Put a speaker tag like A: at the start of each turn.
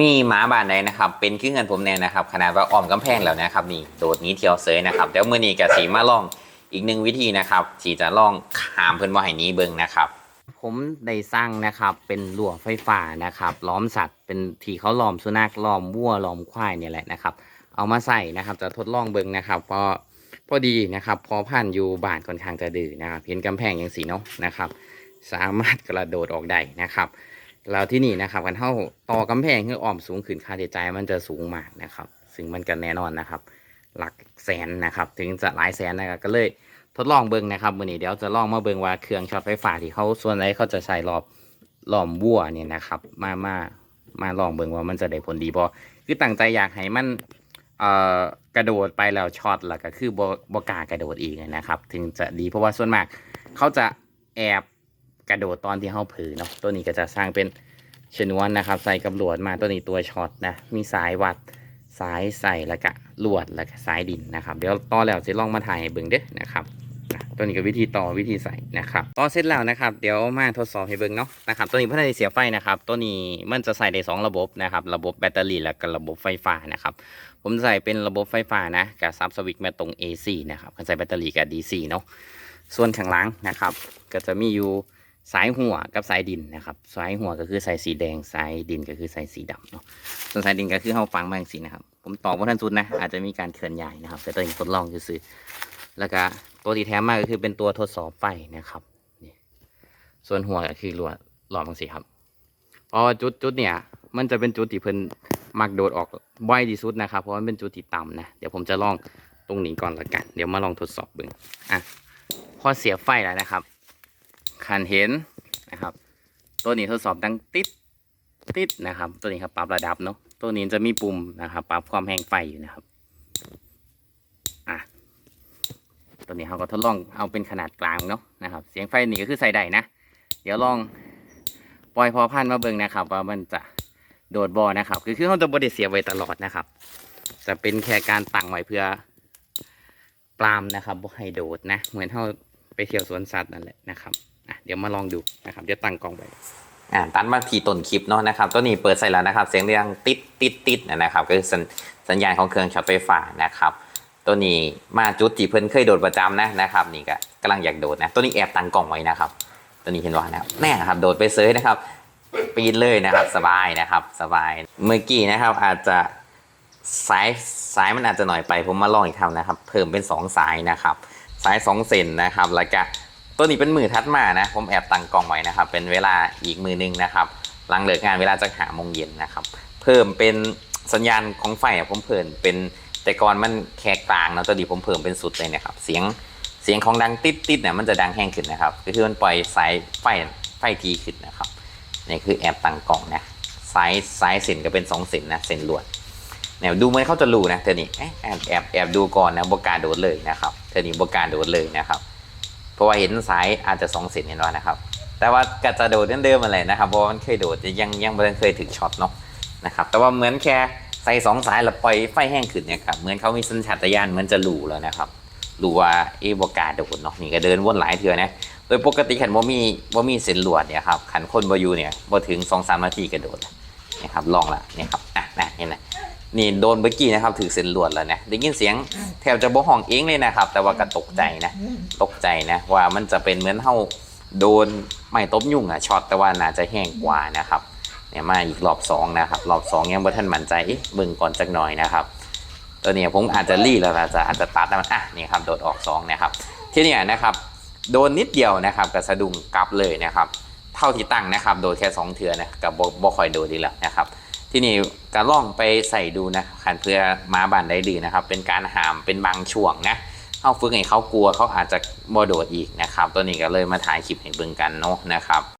A: มีหมาบ้านใดนะครับ เป็นคือเงินผมแน่นะครับขนาดว่าอ้อมกำแพงแล้วนะครับนี่โดดนี้เที่ยวเซยนะครับเดี๋ยวมื้อนี้ก็สีมาลองอีกหนึ่งวิธีนะครับที่จะลองขามเพิ่นบ่ให้นี้เบิ่งนะครับ ผมได้สร้างนะครับเป็นรั้วไฟฟ้านะครับล้อมสัตว์เป็นที่เขาล้อมสุนัขล้อมวัวล้อมควายเนี่ยแหละนะครับ เอามาใส่นะครับจะทดลองเบิ่งนะครับพราะพอดีนะครับ พอพันอยู่บ้านค่อนข้างจะดื้อนะครับเห็นกำแพงอย่างสีเนาะนะครับ สามารถกระโดดออกได้นะครับ แล้วที่นี่นะครับกันเท่าต่อกำแพงคืออ้อมสูงขึ้นค่าใช้จ่ายมันจะสูงมากนะครับ ซึ่งมันก็แน่นอนนะครับ หลักแสนนะครับ ถึงจะหลายแสนนะครับก็เลยทดลองเบิ่งนะครับวันนี้เดี๋ยวจะลองมาเบิ่งว่าเครื่องช็อตไฟฟ้าที่เขาส่วนไหนเขาจะใช้รอบหลอมวัวเนี่ยนะครับ มามามาลองเบิ่งว่ามันจะได้ผลดีบ่คือตั้งใจอยากให้มันเอ่อกระโดดไปแล้วช็อตแล้วก็คือบ่บ่กากระโดดอีกนะครับ ถึงจะดีเพราะว่าส่วนมากเขาจะแอบ กระโดดตอนที่เขาผือเนาะตัวนี้ก็จะสร้างเป็นชนวนนะครับ ใส่กับลวดมาตัวนี้ตัวช็อตนะมีสายวัดสายใส่แล้วก็ลวดแล้วก็สายดินนะครับ เดี๋ยวต่อแล้วจะลองมาถ่ายให้เบิ่งเด้อนะครับตัวนี้ก็วิธีต่อวิธีใส่นะครับต่อเสร็จแล้วนะครับ เดี๋ยวมาทดสอบให้เบิ่งเนาะนะครับตัวนี้พื่อให้เสียไฟนะครับ ตัวนี้มันจะใส่ได้สองระบบนะครับระบบแบตเตอรี่แล้วก็ระบบไฟฟ้านะครับผมใส่เป็นระบบไฟฟ้านะกับซับสวิตช์มาตรง AC นะครับใส่แบตเตอรี่กับ DC เนาะส่วนข้างหลังนะครับ ก็จะมีอยู่ สายหัวกับสายดินนะครับ สายหัวก็คือสายสีแดง สายดินก็คือสายสีดำเนาะ ส่วนสายดินก็คือเขาฟังมาอย่งสีนะครับ ผมตอบว่าท่านสุดนะ อาจจะมีการเคลื่อนย้ายนะครับ แต่ตัวนี้ทดลองคือซื้อ แล้วก็ตัวที่แถมมากก็คือเป็นตัวทดสอบไฟนะครับนี่ส่วนหัวก็คือหลวดหลอมบางสีครับเพราะจุดจุดเนี่ย มันจะเป็นจุดที่เพิ่นมักโดดออกบ่อยที่สุดนะครับ เพราะว่ามันเป็นจุดที่ต่ำนะ เดี๋ยวผมจะลองตรงนี้ก่อนละกัน เดี๋ยวมาลองทดสอบบิ่งอะ พอเสียบไฟแล้วนะครับ คันเห็นนะครับ ตัวนี้ทดสอบดังติดติดนะครับ ตัวนี้ครับปรับระดับเนาะตัวนี้จะมีปุ่มนะครับปรับความแห้งไฟอยู่นะครับอะตัวนี้เราก็ทดลองเอาเป็นขนาดกลางเนาะนะครับ เสียงไฟนี่ก็คือใส่ได้นะ เดี๋ยวลองปล่อยพอพันมาเบิ่งนะครับ ว่ามันจะโดดบอนะครับ คือคือเขาจะบดเสียไว้ตลอดนะครับ จะเป็นแค่การตั้งไว้เพื่อปรามนะครับบ่ให้โดดนะ เหมือนเขาไปเที่ยวสวนสัตว์นั่นแหละนะครับ เดี๋ยวมาลองดูนะครับเดี๋ยวตั้งกล้องไปอ่าตันมาทีต้นคลิปเนาะนะครับ ตัวนี้เปิดใส่แล้วนะครับ เสียงเรียงติดติดติดนะครับก็คือสัญญาณของเครื่องช็อตไฟฟ้านะครับตัวนี้มาจุดที่เพิ่นเคยโดดประจำนะนะครับนี่ก็กำลังอยากโดดนะตัวนี้แอบตั้งกล่องไว้นะครับ ตัวนี้เห็นว่านะแน่นะครับโดดไปเซยนะครับ ปีนเลยนะครับสบายนะครับสบายเมื่อกี้นะครับ อาจจะสายสายมันอาจจะหน่อยไปผมมาลองอีกครั้งนะครับ เพิ่มเป็นสองสายนะครับ สายสองเซนนะครับแล้วก็ ตัวนี้เป็นมือทัดมานะ ผมแอบตั้งกล้องไว้นะครับ เป็นเวลาอีกมือหนึงนะครับ หลังเลิกงานเวลาจะหาโมงเย็นนะครับ เพิ่มเป็นสัญญาณของไฟผมเพิ่มเป็นแต่ก่อนมันแค่กลางเนะตัวนี้ผมเพิ่มเป็นสุดเลยนะครับ เสียงเสียงของดังติดติดเนี่ยมันจะดังแห้งขึ้นนะครับก็คือมันปล่อยสายไฟไฟทีขึ้นนะครับนี่คือแอบตั้งกล้องนะสายสายเส้นก็เป็นสองเส้นนะเส้นลวดเนี่ยดูเหมือนเขาจะรูนะเธอนี่แอบแอบแอบดูก่อนนะบกาโดดเลยนะครับเธอนี่บกาโดดเลยนะครับ เพราะว่าเห็นสายอาจจะสองเซนเห็นว่านะครับ แต่ว่าก็จะโดดเดิมๆอะไรนะครับเพราะมันเคยโดดยังยังไม่เคยถึงช็อตเนาะนะครับ แต่ว่าเหมือนแค่ใส่สองสายแล้วปล่อยไฟแห้งขึ้นเนี่ยครับเหมือนเขามีสัญชาตญาณเหมือนจะรู้แล้วนะครับรู้ว่าเอะบกาโดดเนาะนี่ก็เดินวนหลายเทือนะโดยปกติขันว่ามีว่ามีเส้นลวดเนี่ยครับขันคนบอยูเนี่ยบ่ถึงสองสามนาทีกระโดดนะครับลองละเนี่ยครับอะนะเห็นไหมนี่โดนเมื่อกี้นะครับถือเส้นลวดแล้วนะได้ยินเสียงแทบจะบ่ห้องเองเลยนะครับ แต่ว่าก็ตกใจนะตก ใจนะว่ามันจะเป็นเหมือนเท่าโดนไม่ตบยุ่งอะช็อตแต่ว่าน่าจะแห้งกว่านะครับเนี่ยมาอีกรอบสองนะครับรอบสองยังบ่ทันมั่นใจเบิ่งก่อนจักหน่อยนะครับ ตัวเนี้ผมอาจจะรีแล้วอาจจะอาจจะตัดแล้วมันอะนี่ครับโดดออกสองนะครับที่เนี่ยนะครับโดนนิดเดียวนะครับกับสะดุ้งกลับเลยนะครับ เท่าที่ตั้งนะครับ โดนแค่สองเทือนะกับบ่บ่ค่อยโดนดีแล้วนะครับ ที่นี่ก็ล่องไปใส่ดูนะคันเพื่อมาบานได้ดีนะครับ เป็นการหามเป็นบางช่วงนะ เอาฝึกให้เขากลัวเขาอาจจะบ่โดดอีกนะครับ ตัวนี้ก็เลยมาถ่ายคลิปให้เบิ่งกันเนาะนะครับ